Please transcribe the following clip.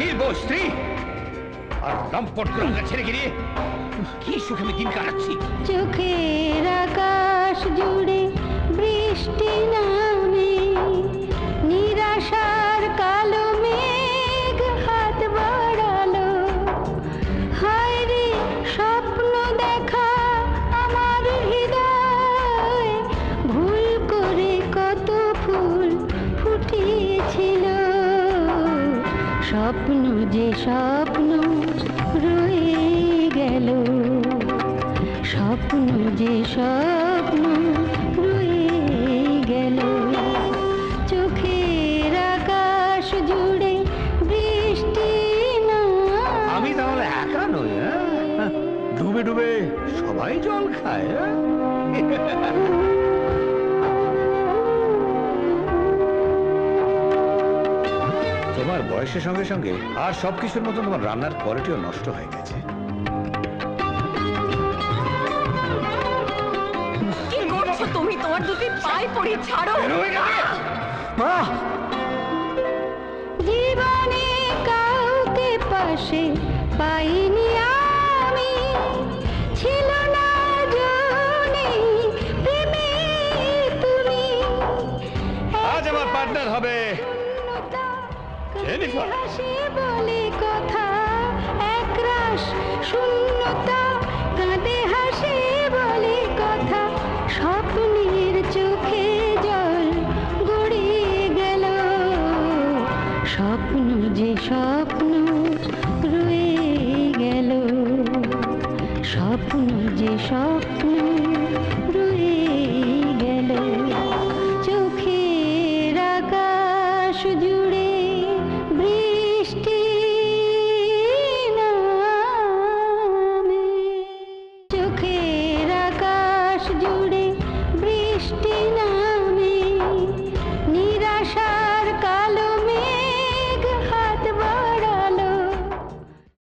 নির্বোধ স্ত্রী। আর লম্পট করে ছেড়ে গিয়ে কি সুখে আমি দিন কাটাচ্ছি? চোখে স্বপ্ন যে স্বপ্ন রয়ে গেল, স্বপ্ন যে স্বপ্ন রয়ে গেল চোখের আকাশ জুড়ে বৃষ্টি আমি তাহলে একা নই হ্যাঁ? ডুবে ডুবে সবাই জল খায় তোমার বয়সের সঙ্গে সঙ্গে আর সবকিছুর মতো তোমার রান্নার কোয়ালিটিও নষ্ট হয়ে গেছে। কি করছ তুমি? তোমার দুটি পায়ে পড়ি ছাড়ো। জীবনে কাউকে পাশে পাইনি আমি। ছিল না জনে প্রেমে তুমি। আজ আমার পার্টনার হবে। কথা, একরাশ শূন্যতা। কাঁদে হাসি কথা, স্বপ্নের চোখে জল গড়িয়ে গেল। স্বপ্ন যে স্বপ্ন রয়ে গেল, স্বপ্ন যে স্বপ্ন রয়ে গেল।